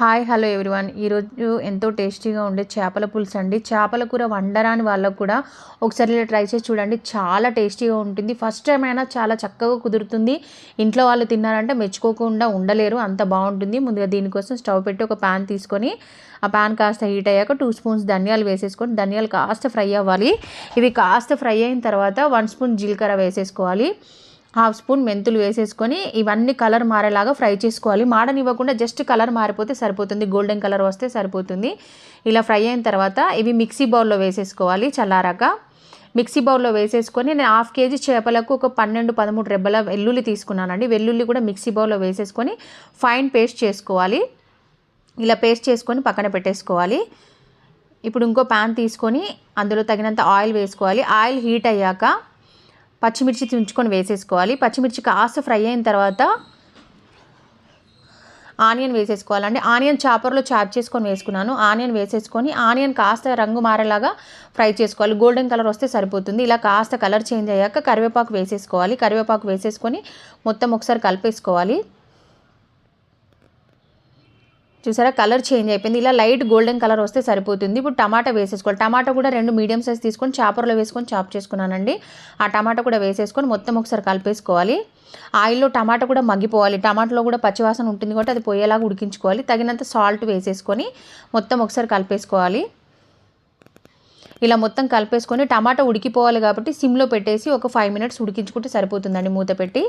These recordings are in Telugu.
Hi hello everyone. ఈరోజు ఎంతో టేస్టీగా ఉండే చేపల పులుసు అండి. చేపల కూర వండరాని వాళ్ళకు కూడా ఒకసారి ఇలా ట్రై చేసి చూడండి. చాలా టేస్టీగా ఉంటుంది. ఫస్ట్ టైం అయినా చాలా చక్కగా కుదురుతుంది. ఇంట్లో వాళ్ళు తిన్నారంటే మెచ్చుకోకుండా ఉండలేరు. అంత బాగుంటుంది. ముందుగా దీనికోసం స్టవ్ పెట్టి ఒక ప్యాన్ తీసుకొని ఆ ప్యాన్ కాస్త హీట్ అయ్యాక టూ స్పూన్స్ ధనియాలు వేసేసుకొని ధనియాలు కాస్త ఫ్రై అవ్వాలి. ఇవి కాస్త ఫ్రై అయిన తర్వాత వన్ స్పూన్ జీలకర్ర వేసేసుకోవాలి. హాఫ్ స్పూన్ మెంతులు వేసేసుకొని ఇవన్నీ కలర్ మారేలాగా ఫ్రై చేసుకోవాలి. మాడనివ్వకుండా జస్ట్ కలర్ మారిపోతే సరిపోతుంది. గోల్డెన్ కలర్ వస్తే సరిపోతుంది. ఇలా ఫ్రై అయిన తర్వాత ఇవి మిక్సీ బౌల్లో వేసేసుకోవాలి చల్లారాక. మిక్సీ బౌల్లో వేసేసుకొని నేను హాఫ్ కేజీ చేపలకు ఒక పన్నెండు పదమూడు రెబ్బల వెల్లుల్లి తీసుకున్నానండి. వెల్లుల్లి కూడా మిక్సీ బౌల్లో వేసేసుకొని ఫైన్ పేస్ట్ చేసుకోవాలి. ఇలా పేస్ట్ చేసుకొని పక్కన పెట్టేసుకోవాలి. ఇప్పుడు ఇంకో ప్యాన్ తీసుకొని అందులో తగినంత ఆయిల్ వేసుకోవాలి. ఆయిల్ హీట్ అయ్యాక పచ్చిమిర్చి తుంచుకొని వేసేసుకోవాలి. పచ్చిమిర్చి కాస్త ఫ్రై అయిన తర్వాత ఆనియన్ వేసేసుకోవాలండి ఆనియన్ చాపర్లో చాప్ చేసుకొని వేసుకున్నాను. ఆనియన్ వేసేసుకొని ఆనియన్ కాస్త రంగు మారేలాగా ఫ్రై చేసుకోవాలి. గోల్డెన్ కలర్ వస్తే సరిపోతుంది. ఇలా కాస్త కలర్ చేంజ్ అయ్యాక కరివేపాకు వేసేసుకోవాలి. కరివేపాకు వేసేసుకొని మొత్తం ఒకసారి కలిపేసుకోవాలి. చూసారా? కలర్ చేంజ్ అయిపోయింది. ఇలా లైట్ గోల్డెన్ కలర్ వస్తే సరిపోతుంది. ఇప్పుడు టమాటా వేసేసుకోవాలి. టమాటా కూడా రెండు మీడియం సైజ్ తీసుకొని చాపర్లో వేసుకొని చాప్ చేసుకున్నానండి. ఆ టమాటా కూడా వేసేసుకొని మొత్తం ఒకసారి కలిపేసుకోవాలి. ఆయిల్లో టమాటా కూడా మగ్గిపోవాలి. టమాటాలో కూడా పచ్చివాసన ఉంటుంది కాబట్టి అది పోయేలాగా ఉడికించుకోవాలి. తగినంత సాల్ట్ వేసేసుకొని మొత్తం ఒకసారి కలిపేసుకోవాలి. ఇలా మొత్తం కలిపేసుకొని టమాటా ఉడికిపోవాలి కాబట్టి సిమ్లో పెట్టేసి ఒక ఫైవ్ మినిట్స్ ఉడికించుకుంటే సరిపోతుందండి మూత పెట్టి.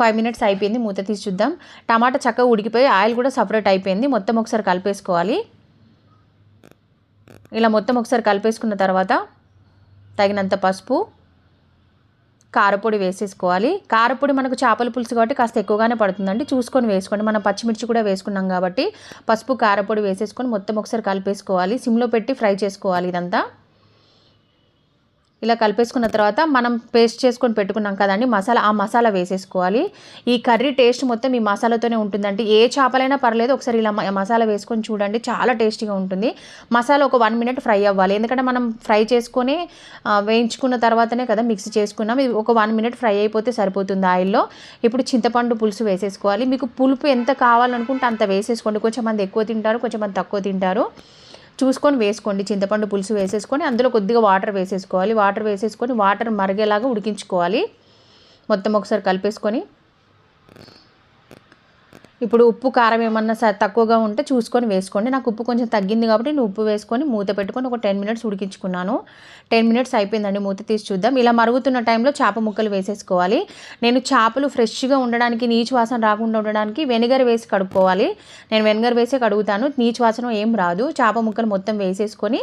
ఫైవ్ మినిట్స్ అయిపోయింది మూత తీసి చూద్దాం. టమాటా చక్కగా ఉడికిపోయి ఆయిల్ కూడా సపరేట్ అయిపోయింది. మొత్తం ఒకసారి కలిపేసుకోవాలి. ఇలా మొత్తం ఒకసారి కలిపేసుకున్న తర్వాత తగినంత పసుపు కారపొడి వేసేసుకోవాలి. కారపొడి మనకు చేపల పులుసు కాబట్టి కాస్త ఎక్కువగానే పడుతుందండి. చూసుకొని వేసుకోండి. మనం పచ్చిమిర్చి కూడా వేసుకున్నాం కాబట్టి పసుపు కారపొడి వేసేసుకొని మొత్తం ఒకసారి కలిపేసుకోవాలి. సిమ్లో పెట్టి ఫ్రై చేసుకోవాలి ఇదంతా. ఇలా కలిపేసుకున్న తర్వాత మనం పేస్ట్ చేసుకొని పెట్టుకున్నాం కదండి మసాలా ఆ మసాలా వేసేసుకోవాలి. ఈ కర్రీ టేస్ట్ మొత్తం ఈ మసాలాతోనే ఉంటుందండి. ఏ చేపలైనా పర్లేదు ఒకసారి ఇలా మసాలా వేసుకొని చూడండి చాలా టేస్టీగా ఉంటుంది. మసాలా ఒక వన్ మినిట్ ఫ్రై అవ్వాలి. ఎందుకంటే మనం ఫ్రై చేసుకొని వేయించుకున్న తర్వాతనే కదా మిక్స్ చేసుకున్నాం. ఇది ఒక వన్ మినిట్ ఫ్రై అయిపోతే సరిపోతుంది ఆయిల్లో. ఇప్పుడు చింతపండు పులుసు వేసేసుకోవాలి. మీకు పులుపు ఎంత కావాలనుకుంటే అంత వేసేసుకోండి. కొంచెం మంది ఎక్కువ తింటారు కొంచెం మంది తక్కువ తింటారు. చూసుకొని వేసుకోండి. చింతపండు పులుసు వేసేసుకొని అందులో కొద్దిగా వాటర్ వేసేసుకోవాలి. వాటర్ వేసేసుకొని వాటర్ మరిగేలాగా ఉడికించుకోవాలి. మొత్తం ఒకసారి కలిపేసుకొని ఇప్పుడు ఉప్పు కారం ఏమన్నా తక్కువగా ఉంటే చూసుకొని వేసుకోండి. నాకు ఉప్పు కొంచెం తగ్గింది కాబట్టి నేను ఉప్పు వేసుకొని మూత పెట్టుకొని ఒక టెన్ మినిట్స్ ఉడికించుకున్నాను. టెన్ మినిట్స్ అయిపోయిందండి మూత తీసి చూద్దాం. ఇలా మరుగుతున్న టైంలో చేప ముక్కలు వేసేసుకోవాలి. నేను చేపలు ఫ్రెష్గా ఉండడానికి నీచు వాసన రాకుండా ఉండడానికి వెనిగర్ వేసి కడుక్కోవాలి. నేను వెనిగర్ వేసి కడుగుతాను. నీచు వాసన ఏం రాదు. చేప ముక్కలు మొత్తం వేసేసుకొని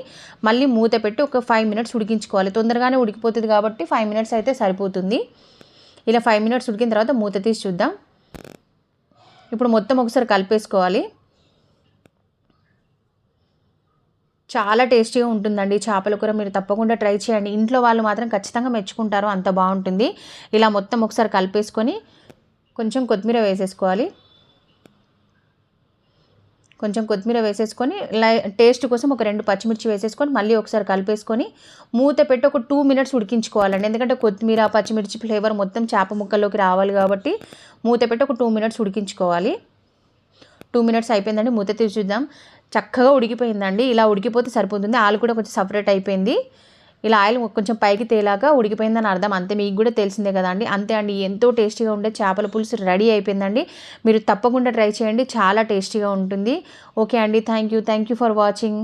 మళ్ళీ మూత పెట్టి ఒక ఫైవ్ మినిట్స్ ఉడికించుకోవాలి. తొందరగానే ఉడికిపోతుంది కాబట్టి ఫైవ్ మినిట్స్ అయితే సరిపోతుంది. ఇలా ఫైవ్ మినిట్స్ ఉడికిన తర్వాత మూత తీసి చూద్దాం. ఇప్పుడు మొత్తం ఒకసారి కలిపేసుకోవాలి. చాలా టేస్టీగా ఉంటుందండి చేపల కూర. మీరు తప్పకుండా ట్రై చేయండి. ఇంట్లో వాళ్ళు మాత్రం ఖచ్చితంగా మెచ్చుకుంటారు. అంత బాగుంటుంది. ఇలా మొత్తం ఒకసారి కలిపేసుకొని కొంచెం కొత్తిమీర వేసేసుకోవాలి. కొంచెం కొత్తిమీర వేసేసుకొని లై టేస్ట్ కోసం ఒక రెండు పచ్చిమిర్చి వేసేసుకొని మళ్ళీ ఒకసారి కలిపేసుకొని మూత పెట్టి ఒక టూ మినిట్స్ ఉడికించుకోవాలండి. ఎందుకంటే కొత్తిమీర పచ్చిమిర్చి ఫ్లేవర్ మొత్తం చేప ముక్కల్లోకి రావాలి కాబట్టి మూత పెట్టి ఒక టూ మినిట్స్ ఉడికించుకోవాలి. టూ మినిట్స్ అయిపోయిందండి. మూత తీసి చూద్దాం. చక్కగా ఉడికిపోయిందండి. ఇలా ఉడికిపోతే సరిపోతుంది. ఆలు కూడా కొంచెం సపరేట్ అయిపోయింది. ఇలా ఆయిల్ కొంచెం పైకి తేలాగా ఉడికిపోయిందని అర్థం. అంతే మీకు కూడా తెలిసిందే కదండి అంతే అండి ఎంతో టేస్టీగా ఉండే చేపల పులుసు రెడీ అయిపోయిందండి. మీరు తప్పకుండా ట్రై చేయండి చాలా టేస్టీగా ఉంటుంది. ఓకే అండి thank you thank you for watching.